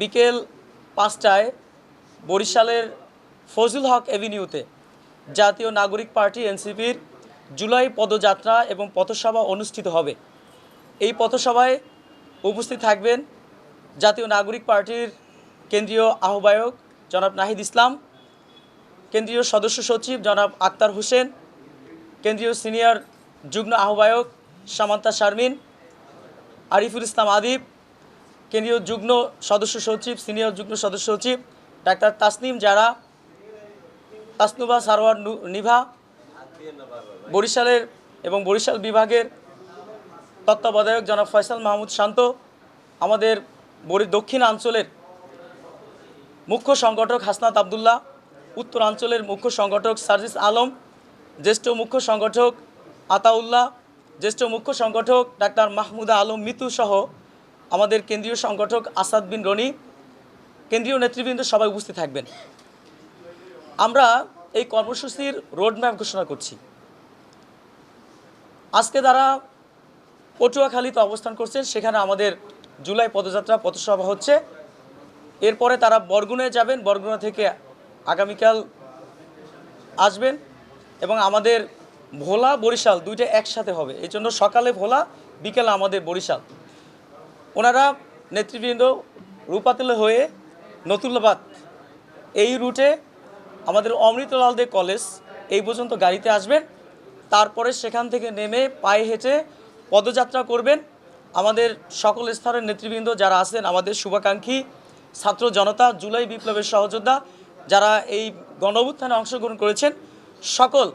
বিকেল পাঁচটায় বরিশালের ফজল হক এভিনিউতে জাতীয় নাগরিক পার্টি এনসিপির জুলাই পদযাত্রা এবং পথসভা অনুষ্ঠিত হবে। এই পথসভায় উপস্থিত থাকবেন জাতীয় নাগরিক পার্টির কেন্দ্রীয় আহ্বায়ক জনাব নাহিদ ইসলাম, কেন্দ্রীয় সদস্য সচিব জনাব আক্তার হোসেন, কেন্দ্রীয় সিনিয়র যুগ্ম আহ্বায়ক সামান্তা শারমিন, আরিফুল ইসলাম আদিব কেন্দ্রীয় যুগ্ম সদস্য সচিব, সিনিয়র যুগ্ম সদস্য সচিব, ডাক্তার তাসনিম জারা তাসনুবা সারোয়ার নিভা, বরিশালের এবং বরিশাল বিভাগের তত্ত্বাবধায়ক জনাব ফয়সাল মাহমুদ শান্ত, আমাদের বরি দক্ষিণাঞ্চলের মুখ্য সংগঠক হাসনাত আবদুল্লাহ উত্তরাঞ্চলের মুখ্য সংগঠক সার্জিস আলম, জ্যেষ্ঠ মুখ্য সংগঠক আতাউল্লাহ, জ্যেষ্ঠ মুখ্য সংগঠক ডাক্তার মাহমুদা আলম মিতু সহ আমাদের কেন্দ্রীয় সংগঠক আসাদ বিন রনি, কেন্দ্রীয় নেতৃবৃন্দ সবাই উপস্থিত থাকবেন। আমরা এই কর্মসূচির রোডম্যাপ ঘোষণা করছি। আজকে তারা পটুয়াখালীতে অবস্থান করছেন, সেখানে আমাদের জুলাই পদযাত্রা পথসভা হচ্ছে। এরপরে তারা বরগুনায় যাবেন, বরগুনা থেকে আগামীকাল আসবেন এবং আমাদের ভোলা বরিশাল দুইটা একসাথে হবে। এই জন্য সকালে ভোলা, বিকেলে আমাদের বরিশাল। ওনারা নেতৃবৃন্দ রূপাতলে হয়ে নতুল্লাবাদ এই রুটে আমাদের অমৃতলাল দে কলেজ এই পর্যন্ত গাড়িতে আসবেন। তারপরে সেখান থেকে নেমে পায়ে হেঁটে পদযাত্রা করবেন। আমাদের সকল স্তরের নেতৃবৃন্দ যারা আছেন, আমাদের শুভাকাঙ্ক্ষী ছাত্র জনতা, জুলাই বিপ্লবের সহযোদ্ধা যারা এই গণঅভ্যুত্থানে অংশগ্রহণ করেছেন, সকল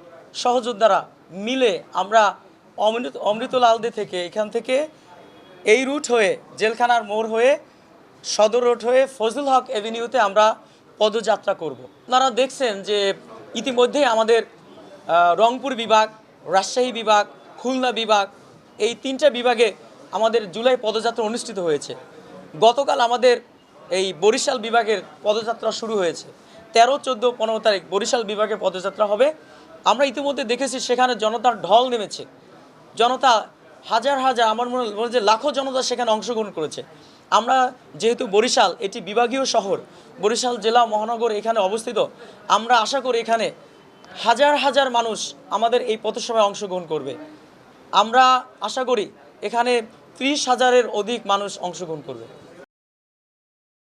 সহযোদ্ধারা মিলে আমরা অমৃত অমৃতলাল দে থেকে এখান থেকে এই রুট হয়ে, জেলখানার মোড় হয়ে, সদর রোড হয়ে ফজলুল হক এভিনিউতে আমরা পদযাত্রা করব। আপনারা দেখছেন যে ইতিমধ্যেই আমাদের রংপুর বিভাগ, রাজশাহী বিভাগ, খুলনা বিভাগ, এই তিনটা বিভাগে আমাদের জুলাই পদযাত্রা অনুষ্ঠিত হয়েছে। গতকাল আমাদের এই বরিশাল বিভাগের পদযাত্রা শুরু হয়েছে। তেরো, চোদ্দ, পনেরো তারিখ বরিশাল বিভাগে পদযাত্রা হবে। আমরা ইতিমধ্যে দেখেছি সেখানে জনতার ঢল নেমেছে। জনতা হাজার হাজার, আমার মনে হয় যে লাখো জনতা সেখানে অংশগ্রহণ করেছে। আমরা যেহেতু বরিশাল, এটি বিভাগীয় শহর, বরিশাল জেলা মহানগর এখানে অবস্থিত, আমরা আশা করি এখানে হাজার হাজার মানুষ আমাদের এই পথসভায় অংশগ্রহণ করবে। আমরা আশা করি এখানে ত্রিশ হাজারের অধিক মানুষ অংশগ্রহণ করবে।